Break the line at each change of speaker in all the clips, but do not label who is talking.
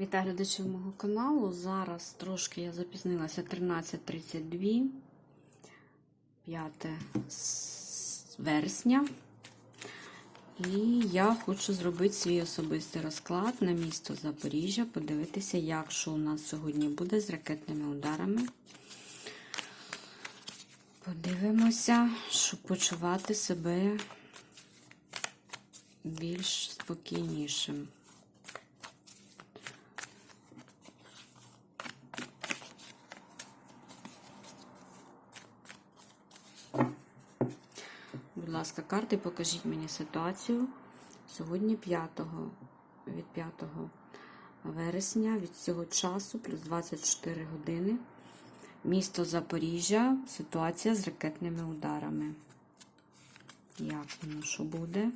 Вітаю глядачів мого каналу. Зараз трошки я запізнилася 13.32, 5 вересня. І я хочу зробити свій особистий розклад на місто Запоріжжя, подивитися, як що у нас сьогодні буде з ракетними ударами. Подивимося, щоб почувати себе більш спокійнішим. Ласка, карти, покажіть мені ситуацію. Сьогодні 5, від 5 вересня, від цього часу, плюс 24 години. Місто Запоріжжя, ситуація з ракетними ударами. Як воно що буде?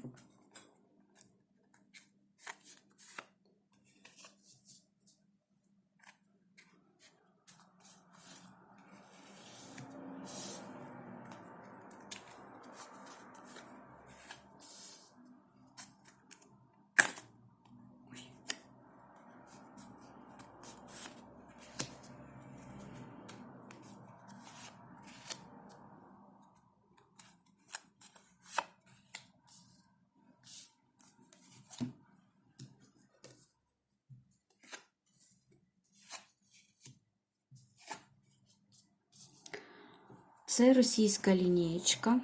Це російська лінієчка.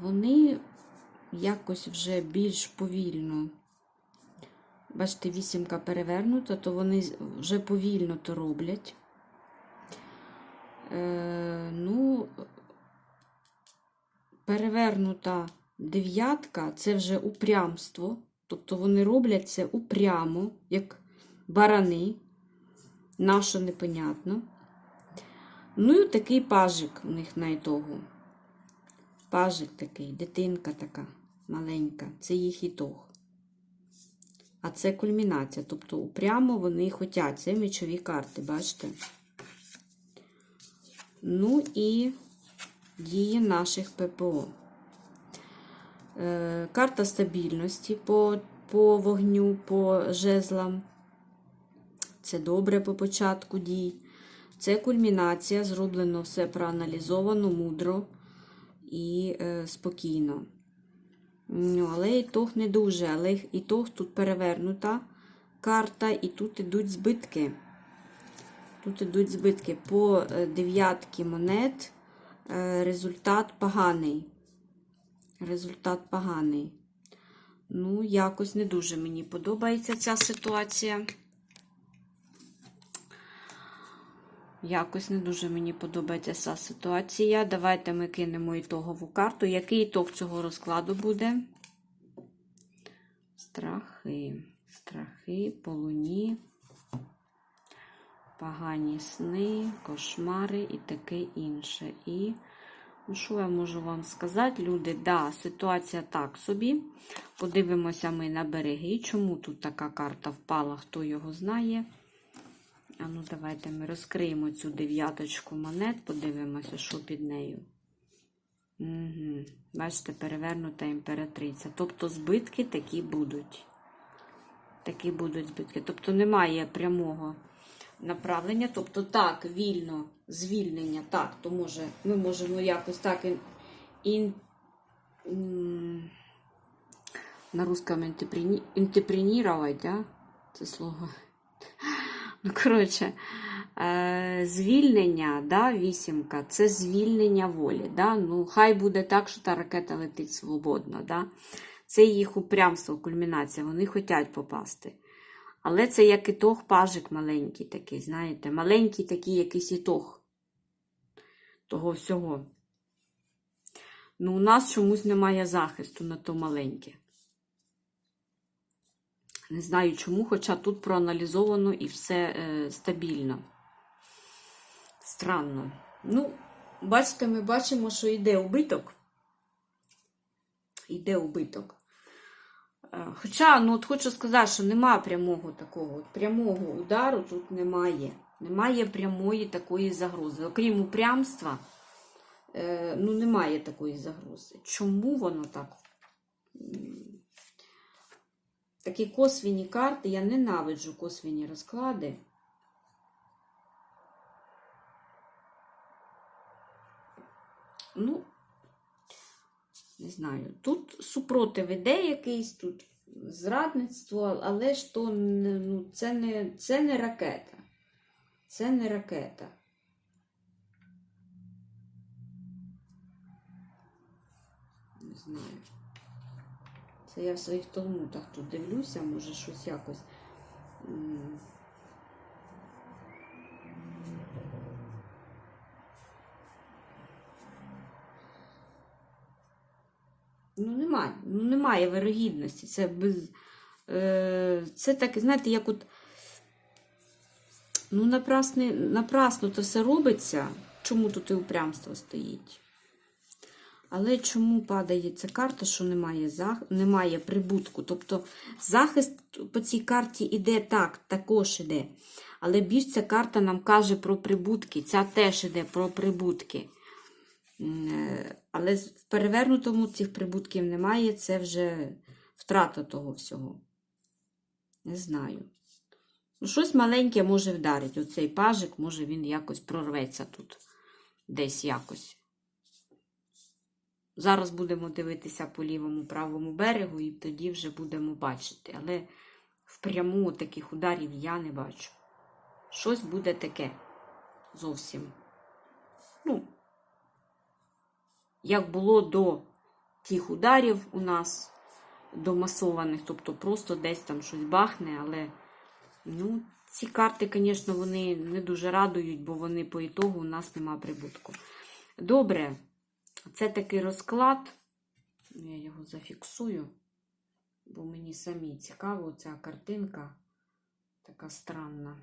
Вони якось вже більш повільно. Бачите, вісімка перевернута, то вони вже повільно то роблять. Е, ну, перевернута дев'ятка це вже упрямство. Тобто вони роблять це упрямо, як барани. Нащо непонятно. Ну і такий пажик у них на ітогу. Пажик такий, дитинка така маленька. Це їх ітог. А це кульмінація. Тобто прямо вони хотять. Це мечові карти, бачите? Ну і дії наших ППО. Е, карта стабільності по, по вогню, по жезлам. Це добре по початку дій. Це кульмінація, зроблено все проаналізовано, мудро і е, спокійно. Ну, але ітог не дуже, але ітог тут перевернута карта, і тут ідуть збитки. Тут ідуть збитки по е, дев'ятки монет. е, результат поганий. Результат поганий. Ну, якось не дуже мені подобається ця ситуація. Якось не дуже мені подобається ця ситуація. Давайте ми кинемо ітогову карту. Який ітог цього розкладу буде? Страхи. Страхи, полуні, погані сни, кошмари і таке інше. І, ну, що я можу вам сказати, люди? Да, ситуація так собі. Подивимося ми на береги. Чому тут така карта впала, хто його знає. А ну, давайте ми розкриємо цю дев'яточку монет, подивимося, що під нею. Угу. Бачите, перевернута імператриця. Тобто збитки такі будуть. Такі будуть збитки. Тобто немає прямого направлення. Тобто, так, вільно, звільнення, так, то може, ми можемо якось так ін, ін, м, на русском інтепренірувати, да? це слово. Ну, коротше, е, звільнення, да, вісімка, це звільнення волі. Да? Ну, хай буде так, що та ракета летить свободно. Да? Це їх упрямство, кульмінація, вони хочуть попасти. Але це як ітог пажик маленький такий, знаєте, маленький такий якийсь ітог того всього. Ну, у нас чомусь немає захисту на то маленьке. Не знаю чому, хоча тут проаналізовано і все е, стабільно. Странно. Ну, бачите, ми бачимо, що йде убиток. Йде убиток. Е, Хоча, ну, от хочу сказати, що немає прямого такого, прямого удару тут немає. Немає прямої такої загрози. Окрім упрямства, е, ну, немає такої загрози. Чому воно так? Такі косвіні карти. Я ненавиджу косвіні розклади. Ну, не знаю. Тут супротив іде якийсь, тут зрадництво, але ж то ну, це, не, це не ракета. Це не ракета. Не знаю. Це я в своїх талмутах тут дивлюся, може щось якось. Ну, немає. Ну, немає вирогідності. Це без. Е, це так, знаєте, як от. Ну, напрасне, напрасно то все робиться. Чому тут і упрямство стоїть? Але чому падає ця карта, що немає зах... немає прибутку? Тобто захист по цій карті іде так, також іде. Але більш ця карта нам каже про прибутки. Ця теж іде про прибутки. Е, Але в перевернутому цих прибутків немає, це вже втрата того всього. Не знаю. Ну, щось маленьке може вдарити. Оцей пажик, може він якось прорветься тут. Десь якось. Зараз будемо дивитися по лівому правому берегу, і тоді вже будемо бачити. Але впряму таких ударів я не бачу. Щось буде таке зовсім. Ну, як було до тих ударів у нас, до масованих, тобто просто десь там щось бахне, але ну, ці карти, звісно, вони не дуже радують, бо вони по ітогу у нас нема прибутку. Добре, це такий розклад. Я його зафіксую, бо мені самі цікаво ця картинка така странна.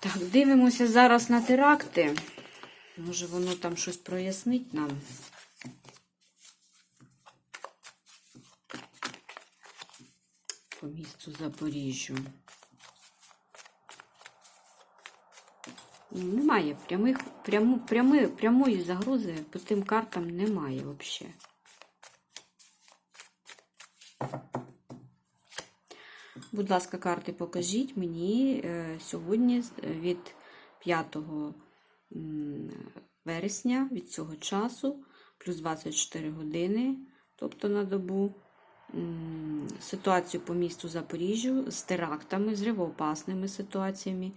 Так, дивимося зараз на теракти. Може, воно там щось прояснить нам. По місту Запоріжжю. Ну, Немає прямих, пряму, прями, прямої загрози по тим картам немає взагалі. Будь ласка, карти покажіть мені е, сьогодні е, від 5 вересня від цього часу, плюс 24 години, тобто на добу, ситуацію по місту Запоріжжю з терактами, з ривоопасними ситуаціями,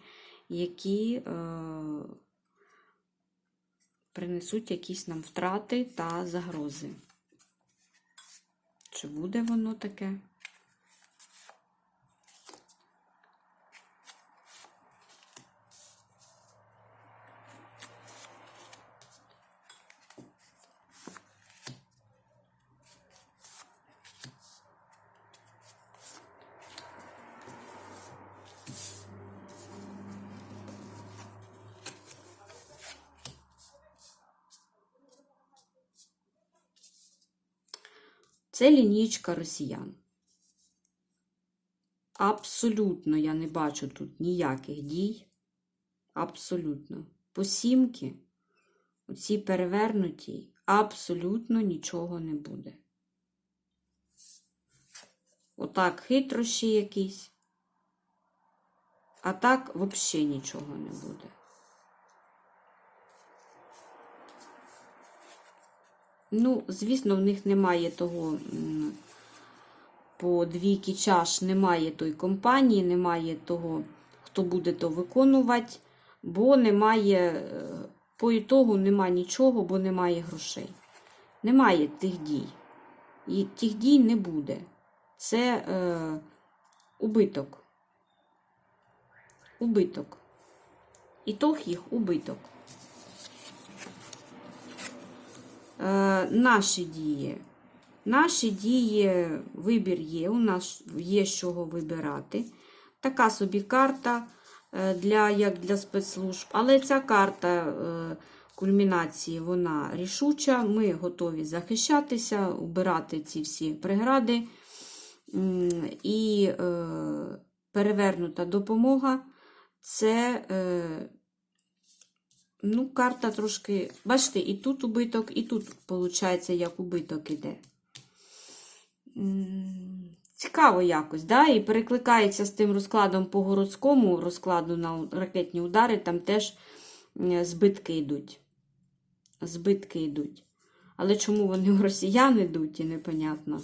які е, принесуть якісь нам втрати та загрози. Чи буде воно таке? Це лінійка росіян. Абсолютно я не бачу тут ніяких дій. Абсолютно. По сімки, оці перевернуті, абсолютно нічого не буде. Отак хитрощі якісь. А так взагалі нічого не буде. Ну, звісно, в них немає того по двійки чаш, немає той компанії, немає того, хто буде то виконувати, бо немає, е, по ітогу немає нічого, бо немає грошей. Немає тих дій. І тих дій не буде. Це е, убиток. Убиток. Ітог їх убиток. Е, наші дії. Наші дії, вибір є, у нас є з чого вибирати. Така собі карта е, для, як для спецслужб. Але ця карта е, кульмінації, вона рішуча. Ми готові захищатися, убирати ці всі прегради. І е, перевернута допомога. Це, е, ну, карта трошки. Бачите, і тут убиток, і тут, виходить, як убиток іде. Цікаво якось, да? І перекликається з тим розкладом по городському розкладу на ракетні удари, там теж е, збитки йдуть. Збитки йдуть. Але чому вони у росіян йдуть, і непонятно.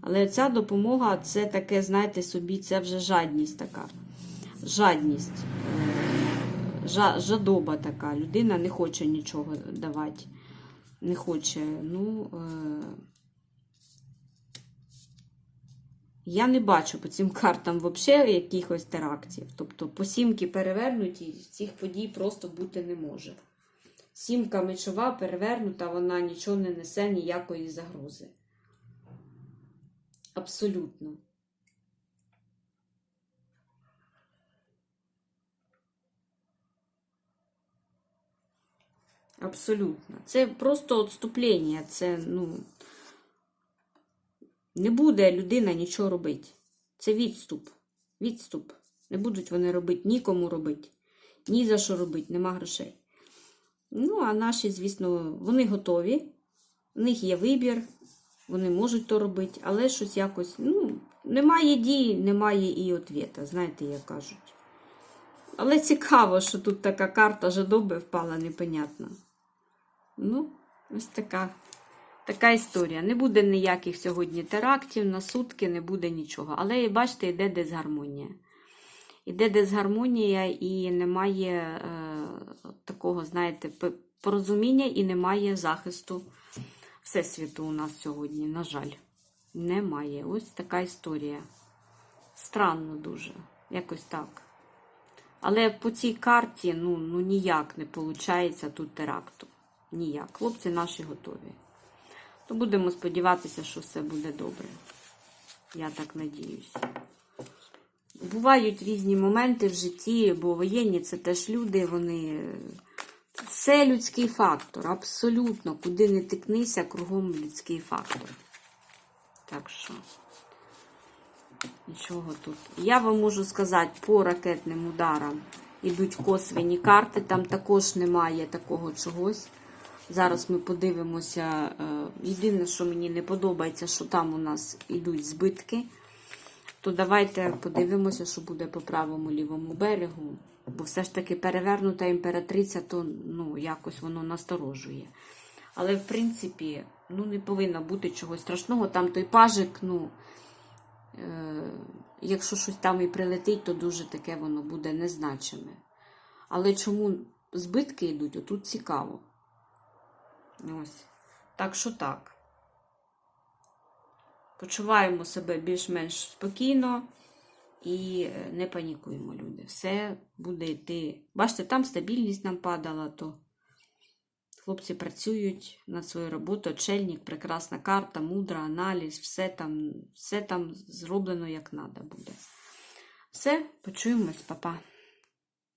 Але ця допомога це таке, знаєте, собі, це вже жадність така. Жадність. Жа- Жадоба така. Людина не хоче нічого давати. Не хоче. Ну, е, я не бачу по цим картам взагалі якихось терактів. Тобто по сімки перевернуті, цих подій просто бути не може. Сімка мечова перевернута, вона нічого не несе ніякої загрози. Абсолютно. Абсолютно. Це просто відступлення. Це, ну, не буде людина нічого робити. Це відступ. Відступ. Не будуть вони робити, нікому робити. Ні за що робити, нема грошей. Ну, а наші, звісно, вони готові. В них є вибір, вони можуть то робити, але щось якось, ну, немає дії, немає і ответа, знаєте, як кажуть. Але цікаво, що тут така карта жадоби впала, непонятно. Ну, ось така, така історія. Не буде ніяких сьогодні терактів, на сутки не буде нічого. Але бачите, йде дисгармонія. Іде дисгармонія і немає е, такого, знаєте, порозуміння і немає захисту Всесвіту у нас сьогодні, на жаль. Немає. Ось така історія. Странно дуже. Якось так. Але по цій карті ну, ну ніяк не виходить тут теракту. Ніяк. Хлопці наші готові. То будемо сподіватися, що все буде добре. Я так надіюсь. Бувають різні моменти в житті, бо воєнні це теж люди, вони. Це людський фактор, абсолютно. Куди не тикнися, кругом людський фактор. Так що, нічого тут. Я вам можу сказати, по ракетним ударам ідуть косвені карти, там також немає такого чогось. Зараз ми подивимося. е, Єдине, що мені не подобається, що там у нас йдуть збитки. То давайте подивимося, що буде по правому лівому берегу. Бо все ж таки перевернута імператриця, то ну, якось воно насторожує. Але, в принципі, ну, не повинно бути чогось страшного. Там той пажик, ну, е, якщо щось там і прилетить, то дуже таке воно буде незначиме. Але чому збитки йдуть, отут цікаво. Ось. Так що так. Почуваємо себе більш-менш спокійно і е, не панікуємо, люди. Все буде йти. Бачите, там стабільність нам падала, то хлопці працюють над своєю роботою. Чельник, прекрасна карта, мудра, аналіз, все там, все там зроблено як треба буде. Все, почуємось, папа.